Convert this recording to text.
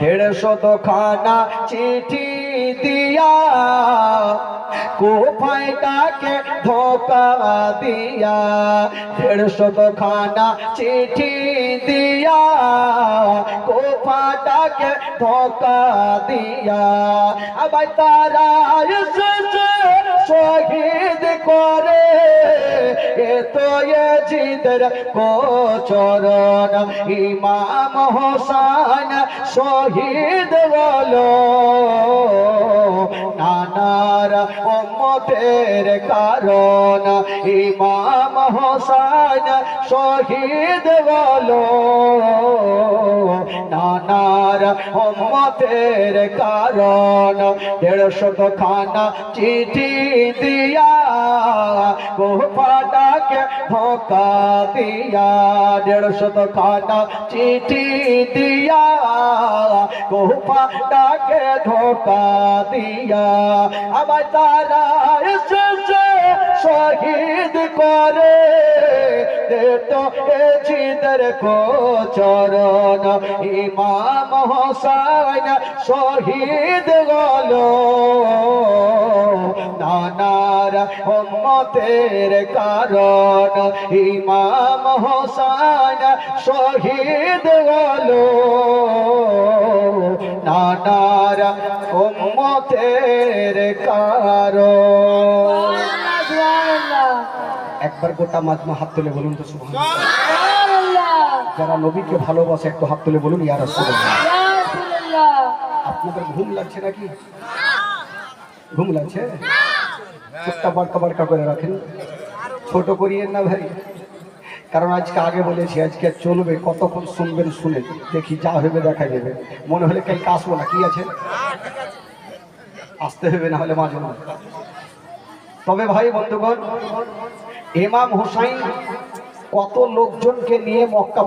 দেড়শত খানা চিঠি দিয়া কোপাইটাকে ধোকা দিয়া দেড়শত খানা চিঠি দিয়া কোপাটাকে ধোকা দিয়া। আবার তারা এ তো জিদের কোচরণ ইমাম হোসান শহীদ বলো নানার অমতের কারণ ইমাম হোসান শহীদ বলো উম্মতের কারণ। দেড়শত খানা চিঠি দিয়া গোপাটাকে ধোকা দিয়া। দেড়শত খানা চিঠি দিয়া গোপাটাকে ধোকা দিয়া। আবার তারা শহীদ করে। তো জিদের কোচরণ ইমাম হোসেন শহীদ গলো নানার উম্মতের কারণ, ইমাম হোসেন শহীদ গলো নানার উম্মতের কারণ। একবার গোটা মাজমা হাত তুলে বলুন তো শুভ যারা নবীকে ভালোবাসে একটু হাত তুলে বলুন ইয়ার আপনাদের ঘুম লাগছে নাকি? ঘুম লাগছে? চোখটা বাড়কা বাড়কা করে রাখেন। ছোট করিয়েন না ভাই? কারণ আজকে আগে বলেছি আজকে চলবে কতক্ষণ শুনবেন শুনে। দেখি যা হবে দেখা যাবে মনে হলে কালকে আসব না কি আছে? আসতে হবে না হলে মাঝে মাঝে তবে ভাই বন্ধুগণ ইমাম হুসাইন কত লোকজনকে নিয়ে মক্কা